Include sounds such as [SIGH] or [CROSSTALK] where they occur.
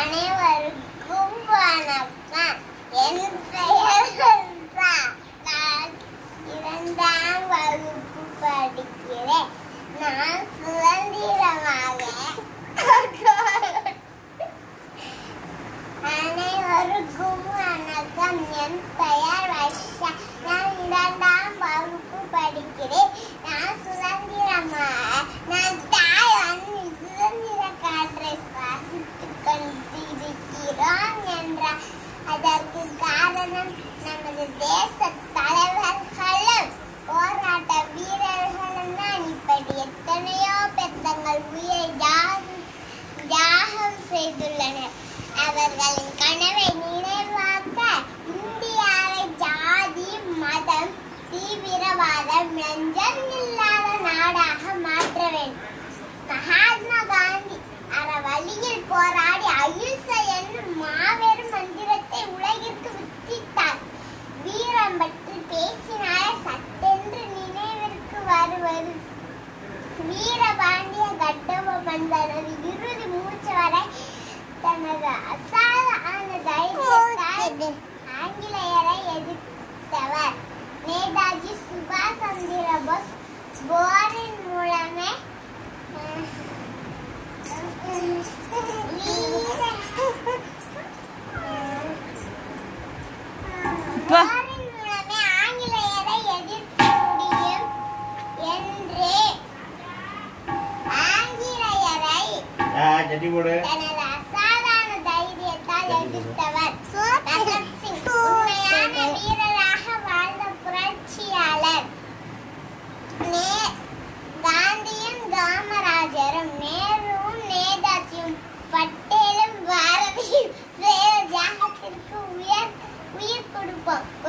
அனைவருக்கும் வணக்கம். என் பெயர் சல்பா. நான் இரண்டாம் வகுப்பு படிக்கிறேன் நான் சுதந்திரமாக அனைவருக்கும் வணக்கம் என் பெயர் வர்ஷா நான் இரண்டாம் வகுப்பு நான் சுதந்திரமாக நான் தாய் வந்து சுதந்திர காற்றை சுவாசித்துக் கொண்டிருக்கிறோம் என்ற அதற்கு காரணம் நமது தேச தலைவர்களும் போராட்ட வீரர்களும் தான். இப்படி எத்தனையோ உயிரை தியாகம் தியாகம் செய்துள்ளனர். அவர்களின் கனவை இல்லாத நாடாக மாற்ற வேண்டும். மகாத்மா காந்தி அற வழியில் போராடி அகிம்சை என்னும் மாபெரும் மந்திரத்தை உலகிற்கு வித்திட்டார். வீரம் பற்றி பேசினாலே சட்டென்று நினைவிற்கு வருவது. வீரபாண்டிய கட்டபொம்மந்தனது இறுதி மூச்சு வரை தனது அசாதாரண தைரியத்தால் ஆங்கிலேயரை எதிர்த்தவர் போரின் மூலமே [LAUGHS] மூலமே ஆங்கிலேயரை எதிர்க்க முடியும் என்று. ஆங்கிலேயரை 오빠.